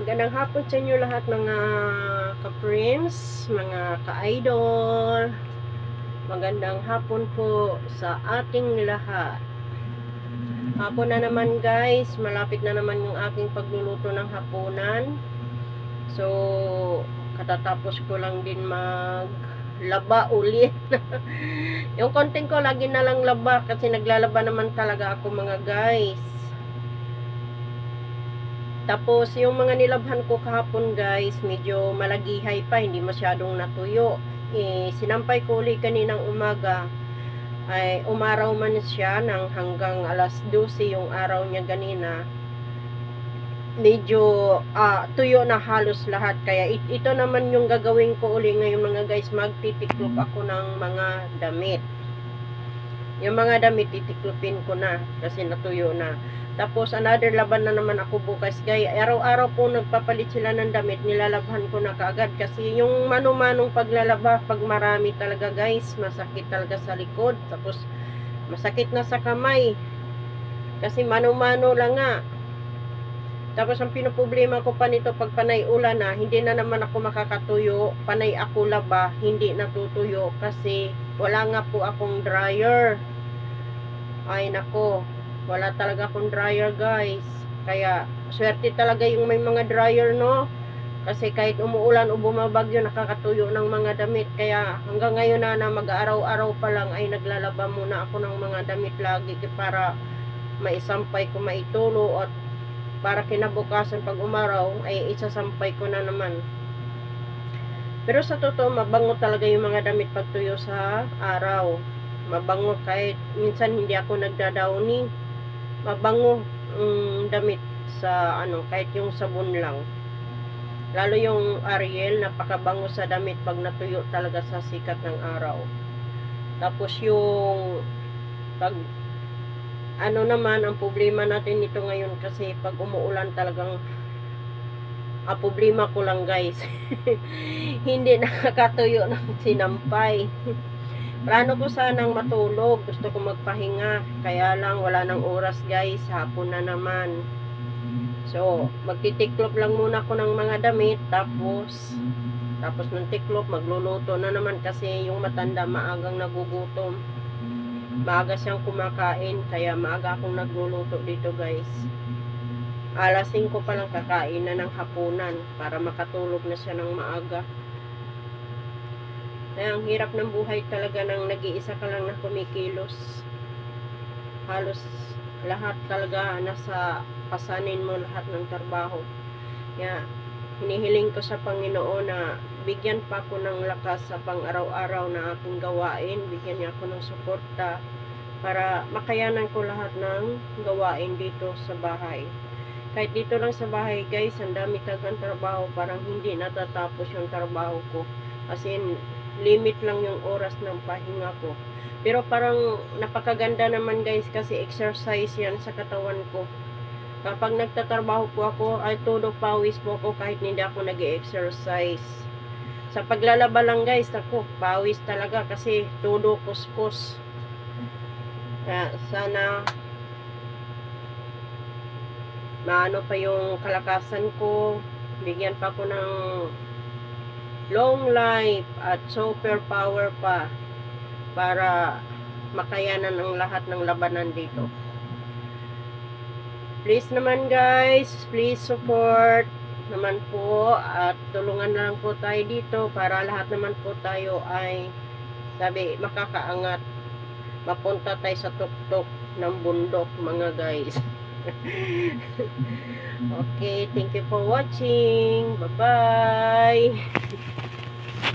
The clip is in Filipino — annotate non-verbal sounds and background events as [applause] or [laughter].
Magandang hapon sa inyo lahat mga ka-friends, mga ka-idol. Magandang hapon po sa ating lahat. Hapon na naman guys, malapit na naman yung aking pagluluto ng hapunan. So, katatapos ko lang din mag laba ulit. [laughs] yung konting ko lagi na lang laba kasi naglalaba naman talaga ako mga guys. Tapos, yung mga nilabhan ko kahapon guys, medyo malagihay pa, hindi masyadong natuyo. Eh, sinampay ko ulit kaninang umaga. Ay, umaraw man siya ng hanggang alas 12 yung araw niya ganina. Medyo ah, tuyo na halos lahat. Kaya it- ito naman yung gagawin ko uli ngayon mga guys. Magtitiklop ako ng mga damit. Yung mga damit, titiklopin ko na kasi natuyo na. Tapos another laban na naman ako bukas guys. Araw-araw po nagpapalit sila ng damit, nilalabhan ko na kaagad kasi yung mano-manong paglalaba pag marami talaga guys, masakit talaga sa likod. Tapos masakit na sa kamay. Kasi mano-mano lang nga. Tapos ang pinoproblema ko pa nito pag panay ulan na, hindi na naman ako makakatuyo, panay ako laba, hindi natutuyo kasi wala nga po akong dryer. Ay nako, wala talaga akong dryer guys. Kaya swerte talaga yung may mga dryer no. Kasi kahit umuulan o bumabagyo nakakatuyo ng mga damit. Kaya hanggang ngayon na, na mag-araw-araw pa lang ay naglalaba muna ako ng mga damit lagi para maisampay ko maitulo at para kinabukasan pag umaraw ay isasampay ko na naman. Pero sa totoo, mabango talaga yung mga damit pag tuyo sa araw. Mabango kahit minsan hindi ako nagdadawni. Mabango mm, damit sa ano, kahit yung sabon lang. Lalo yung Ariel, napakabango sa damit pag natuyo talaga sa sikat ng araw. Tapos yung pag ano naman ang problema natin nito ngayon kasi pag umuulan talagang ang problema ko lang guys [laughs] hindi nakakatuyo ng sinampay plano ko sanang matulog. Gusto ko magpahinga. Kaya lang wala nang oras guys. Hapon na naman. So magtitiklop lang muna ko ng mga damit. Tapos tapos ng tiklop magluluto na naman kasi yung matanda maagang nagugutom. Maaga siyang kumakain kaya maaga akong nagluluto dito guys. Alas 5 pa lang kakain na ng hapunan para makatulog na siya ng maaga ang hirap ng buhay talaga nang nag-iisa ka lang na kumikilos halos lahat talaga nasa pasanin mo lahat ng trabaho kaya hinihiling ko sa Panginoon na bigyan pa ako ng lakas sa pang-araw-araw na aking gawain, bigyan niya ako ng suporta para makayanan ko lahat ng gawain dito sa bahay. Kahit dito lang sa bahay guys, ang dami talagang trabaho, parang hindi natatapos yung trabaho ko. Kasi limit lang yung oras ng pahinga ko. Pero parang napakaganda naman guys kasi exercise yan sa katawan ko. Kapag nagtatrabaho po ako, ay todo pawis po ako kahit hindi ako nag exercise Sa paglalaba lang guys, ako, pawis talaga kasi todo kuskus. Kaya sana maano pa yung kalakasan ko, bigyan pa ko ng long life at super power pa para makayanan ang lahat ng labanan dito. Please naman guys, please support naman po at tulungan na lang po tayo dito para lahat naman po tayo ay sabi makakaangat mapunta tayo sa tuktok ng bundok mga guys okay thank you for watching. Bye bye